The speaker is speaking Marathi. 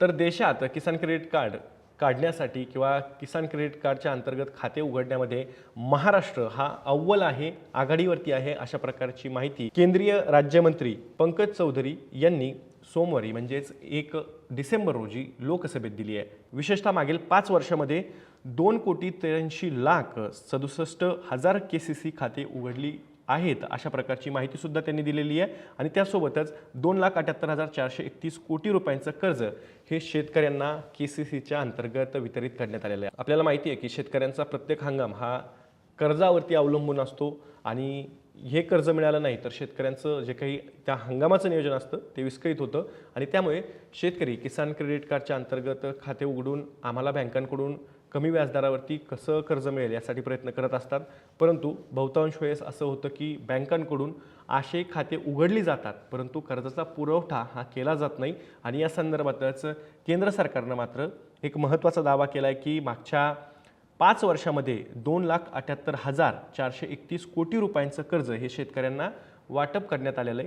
तर देशात किसान क्रेडिट कार्ड काढण्यासाठी किंवा किसान क्रेडिट कार्डच्या अंतर्गत खाते उघडण्यामध्ये महाराष्ट्र हा अव्वल आहे आघाडीवरती आहे अशा प्रकारची माहिती केंद्रीय राज्यमंत्री पंकज चौधरी यांनी सोमवारी म्हणजेच एक डिसेंबर रोजी लोकसभेत दिली आहे. विशेषतः मागील पाच वर्षामध्ये दोन कोटी त्र्याऐंशी लाख सदुसष्ट हजार के सी सी खाते उघडली आहेत अशा प्रकारची माहितीसुद्धा त्यांनी दिलेली आहे. आणि त्यासोबतच दोन लाख अठ्याहत्तर हजार चारशे एकतीस कोटी रुपयांचं कर्ज हे शेतकऱ्यांना के सी सीच्या अंतर्गत वितरित करण्यात आलेलं आहे. आपल्याला माहिती आहे की शेतकऱ्यांचा प्रत्येक हंगाम हा कर्जावरती अवलंबून असतो आणि हे कर्ज मिळालं नाही तर शेतकऱ्यांचं जे काही त्या हंगामाचं नियोजन असतं ते विस्कळीत होतं. आणि त्यामुळे शेतकरी किसान क्रेडिट कार्डच्या अंतर्गत खाते उघडून आम्हाला बँकांकडून कमी व्याजदरावरती कसं कर्ज मिळेल यासाठी प्रयत्न करत असतात. परंतु बहुतांश वेळेस असं होतं की बँकांकडून असे खाते उघडली जातात. परंतु कर्जाचा पुरवठा हा केला जात नाही आणि या संदर्भातच केंद्र सरकारनं मात्र एक महत्त्वाचा दावा केला आहे की मागच्या पाच वर्षामध्ये दोन लाख अठ्याहत्तर हजार चारशे एकतीस कोटी रुपयांचं कर्ज हे शेतकऱ्यांना वाटप करण्यात आलेलं आहे.